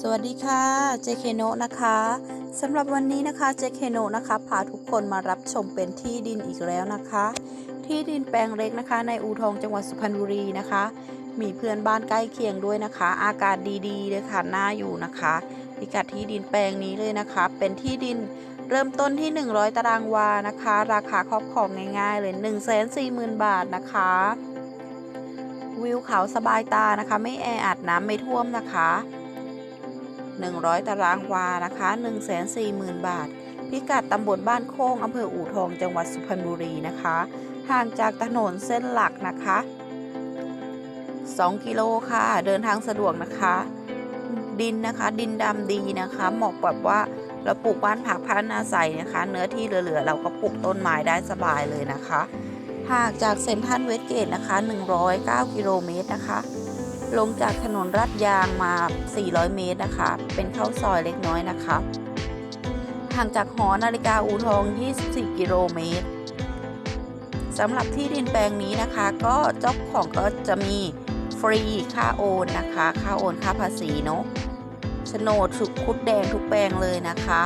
สวัสดีค่ะเจเคโนะนะคะสำหรับวันนี้นะคะเจเคโนนะคะพาทุกคนมารับชมเป็นที่ดินอีกแล้วนะคะ ที่ดินแปลงเล็กนะคะ ในอูทองจังหวัดสุพรรณบุรีนะคะ มีเพื่อนบ้านใกล้เคียงด้วยนะคะ อากาศดีๆเลยค่ะน่าอยู่นะคะพิกัดที่ดินแปลงนี้เลยนะคะ เป็นที่ดินเริ่มต้นที่ 100 ตารางวานะคะ ราคาครอบครองง่ายๆเลย 1 4 0 0 0 0 บาทนะคะ วิวเขาสบายตานะคะ ไม่แออัดน้ำไม่ท่วมนะคะ 100 ตารางวานะคะ140,000 บาท พิกัดตำบลบ้านโค้งอำเภออู่ทองจังหวัดสุพรรณบุรีนะคะ ห่างจากถนนเส้นหลักนะคะ 2 กิโลค่ะ เดินทางสะดวกนะคะ ดินนะคะ ดินดำดีนะคะเหมาะแบบว่าเราปลูกบ้านผักพันอาศัยนะคะ เนื้อที่เหลือๆเราก็ปลูกต้นไม้ได้สบายเลยนะคะห่างจากเซนทรัลเวสเกตนะคะ 109 กิโลเมตรนะคะ ลงจากถนนรัดยางมา 400 เมตรนะคะ เป็นเข้าซอยเล็กน้อยนะคะ ห่างจากหอนาฬิกาอูทอง 24 กิโลเมตรสำหรับที่ดินแปลงนี้นะคะ ก็เจ้าของก็จะมีฟรีค่าโอนนะคะ ค่าโอนค่าภาษีเนาะโฉนดสุกคุดแดงทุกแปลงเลยนะคะ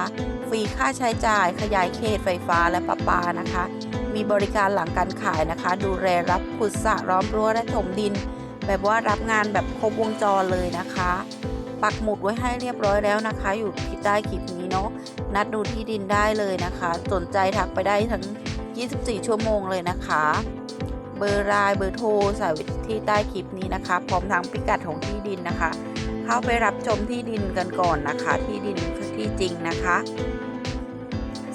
ฟรีค่าใช้จ่ายขยายเขตไฟฟ้าและประปานะคะ มีบริการหลังการขายนะคะ ดูแลรับขุดสระล้อมรั้วและถมดิน แบบว่ารับงานแบบครบวงจรเลยนะคะ ปักหมุดไว้ให้เรียบร้อยแล้วนะคะ อยู่ที่ใต้คลิปนี้เนาะนัดดูที่ดินได้เลยนะคะ สนใจทักไปได้ทั้ง 24 ชั่วโมงเลยนะคะ เบอร์ไลน์เบอร์โทรใส่ไว้ที่ใต้คลิปนี้นะคะ พร้อมทั้งพิกัดของที่ดินนะคะ เข้าไปรับชมที่ดินกันก่อนนะคะ ที่ดินคือที่จริงนะคะ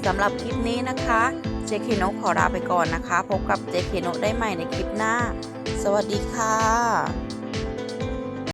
สำหรับคลิปนี้นะคะ เจเคโนขอลาไปก่อนนะคะ พบกับเจเคโนได้ใหม่ในคลิปหน้า สวัสดีค่ะ